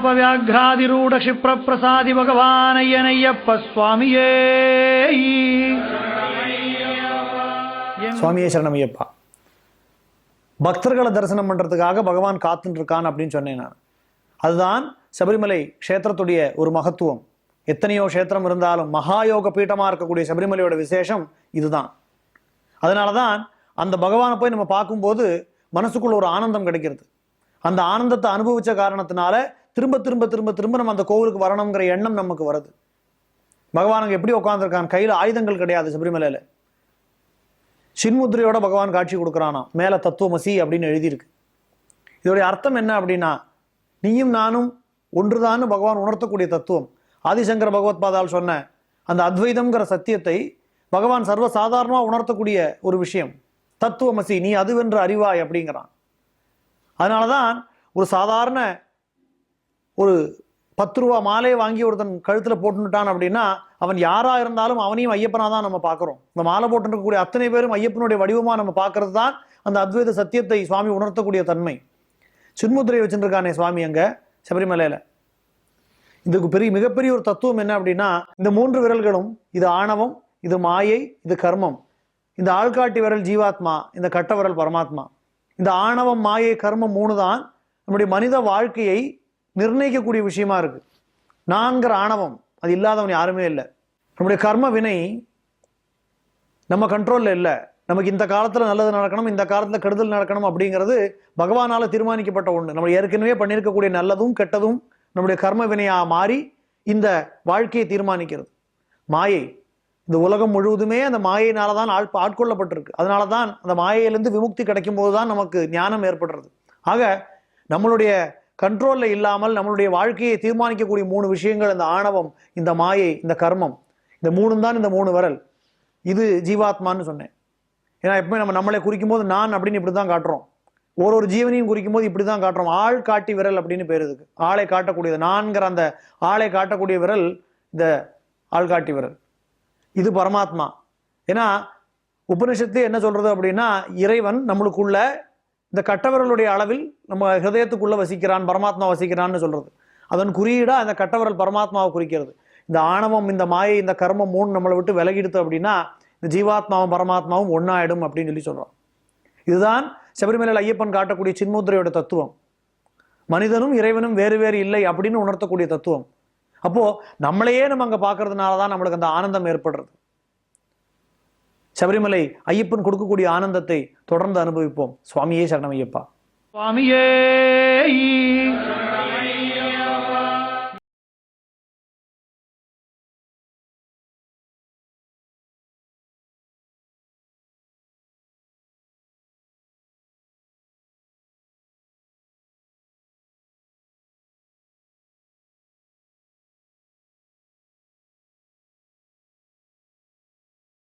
கஜாபவியாகிராதிரூட க்ஷிப்ரப்பிரசாதி பகவானையனையப்ப சுவாமியே சுவாமியே சரணமையப்பா. பக்தர்களை தரிசனம் பண்ணுறதுக்காக பகவான் காத்துட்டு இருக்கான் அப்படின்னு சொன்னேன் நான். அதுதான் சபரிமலை க்ஷேத்திரத்துடைய ஒரு மகத்துவம். எத்தனையோ க்ஷேத்திரம் இருந்தாலும் மகாயோக பீட்டமாக இருக்கக்கூடிய சபரிமலையோட விசேஷம் இதுதான். அதனால தான் அந்த பகவானை போய் நம்ம பார்க்கும்போது மனசுக்குள்ள ஒரு ஆனந்தம் கிடைக்கிறது. அந்த ஆனந்தத்தை அனுபவிச்ச காரணத்தினால திரும்ப திரும்ப திரும்ப திரும்ப நம்ம அந்த கோவிலுக்கு வரணுங்கிற எண்ணம் நமக்கு வருது. பகவான் அங்க எப்படி உட்காந்துருக்கான் கையில் ஆயுதங்கள் கிடையாது சபரிமலையில். சின்முத்திரையோட பகவான் காட்சி கொடுக்குறானாம். மேலே தத்துவமசி அப்படின்னு எழுதியிருக்கு. இதோடைய அர்த்தம் என்ன அப்படின்னா நீயும் நானும் ஒன்றுதான்னு பகவான் உணர்த்தக்கூடிய தத்துவம். ஆதிசங்கர பகவத் பாதால் சொன்ன அந்த அத்வைதம்ங்கிற சத்தியத்தை பகவான் சர்வ சாதாரணமாக உணர்த்தக்கூடிய ஒரு விஷயம். தத்துவமசி நீ அதுவென்று அறிவாய் அப்படிங்கிறான். அதனால தான் ஒரு சாதாரண ஒரு பத்து ரூபா மாலையை வாங்கி ஒருத்தன் கழுத்தில் போட்டுட்டான் அப்படின்னா அவன் யாராக இருந்தாலும் அவனையும் ஐயப்பனாக தான் நம்ம பார்க்குறோம். இந்த மாலை போட்டுருக்கக்கூடிய அத்தனை பேரும் ஐயப்பனுடைய வடிவமாக நம்ம பார்க்கறது தான் அந்த அத்வைத சத்தியத்தை சுவாமி உணர்த்தக்கூடிய தன்மை. சின்முத்திரையை வச்சுருக்கானே சுவாமி அங்கே சபரிமலையில். இதுக்கு பெரிய மிகப்பெரிய ஒரு தத்துவம் என்ன அப்படின்னா இந்த மூன்று விரல்களும் இது ஆணவம் இது மாயை இது கர்மம். இந்த ஆள்காட்டி விரல் ஜீவாத்மா இந்த கட்ட விரல் பரமாத்மா. இந்த ஆணவம் மாயை கர்மம் மூணு தான் நம்முடைய மனித வாழ்க்கையை நிர்ணயிக்கக்கூடிய விஷயமா இருக்கு. நான்கிற ஆணவம் அது இல்லாதவன் யாருமே இல்லை. நம்முடைய கர்ம வினை நம்ம கண்ட்ரோலில் இல்லை. நமக்கு இந்த காலத்தில் நல்லது நடக்கணும் இந்த காலத்தில் கெடுதல் நடக்கணும் அப்படிங்கிறது பகவானால தீர்மானிக்கப்பட்ட ஒன்று நம்ம ஏற்கனவே பண்ணியிருக்கக்கூடிய நல்லதும் கெட்டதும் நம்முடைய கர்ம வினையாக மாறி இந்த வாழ்க்கையை தீர்மானிக்கிறது. மாயை இந்த உலகம் முழுவதுமே அந்த மாயையினால தான் ஆள் ஆட்கொள்ளப்பட்டிருக்கு. அதனால தான் அந்த மாயையிலேருந்து விமுக்தி கிடைக்கும் போது தான் நமக்கு ஞானம் ஏற்படுறது. ஆக நம்மளுடைய கண்ட்ரோலில் இல்லாமல் நம்மளுடைய வாழ்க்கையை தீர்மானிக்கக்கூடிய மூணு விஷயங்கள் இந்த ஆணவம் இந்த மாயை இந்த கர்மம். இந்த மூணும் தான் இந்த மூணு விரல். இது ஜீவாத்மான்னு சொன்னேன். ஏன்னா எப்பவுமே நம்ம நம்மளை குறிக்கும் போது நான் அப்படின்னு இப்படி தான் காட்டுறோம். ஒரு ஒரு ஜீவனையும் குறிக்கும் போது இப்படி தான் காட்டுறோம். ஆள் காட்டி விரல் அப்படின்னு பேர் இதுக்கு. ஆளை காட்டக்கூடியது. நான்கிற அந்த ஆளை காட்டக்கூடிய விரல் இந்த ஆள்காட்டி விரல். இது பரமாத்மா. ஏன்னா உபனிஷத்து என்ன சொல்றது அப்படின்னா இறைவன் நம்மளுக்குள்ள இந்த கட்டவரலுடைய அளவில் நம்ம ஹிரதயத்துக்குள்ளே வசிக்கிறான் பரமாத்மா வசிக்கிறான்னு சொல்றது. அதன் குறியீடாக அந்த கட்டவரல் பரமாத்மாவை குறிக்கிறது. இந்த ஆணவம் இந்த மாயை இந்த கர்மம் மூணு நம்மளை விட்டு விலகிடுத்து அப்படின்னா இந்த ஜீவாத்மாவும் பரமாத்மாவும் ஒன்றாயிடும் அப்படின்னு சொல்லி சொல்கிறோம் இதுதான் சபரிமலையில் ஐயப்பன் காட்டக்கூடிய சின்முத்திரையோட தத்துவம். மனிதனும் இறைவனும் வேறு வேறு இல்லை அப்படின்னு உணர்த்தக்கூடிய தத்துவம். அப்போ நம்மளையே நம்ம அங்க பார்க்கறதுனால தான் நம்மளுக்கு அந்த ஆனந்தம் ஏற்படுறது. சபரிமலை ஐயப்பன் கொடுக்கக்கூடிய ஆனந்தத்தை தொடர்ந்து அனுபவிப்போம். சுவாமியே சரணம் ஐயப்பா சுவாமியே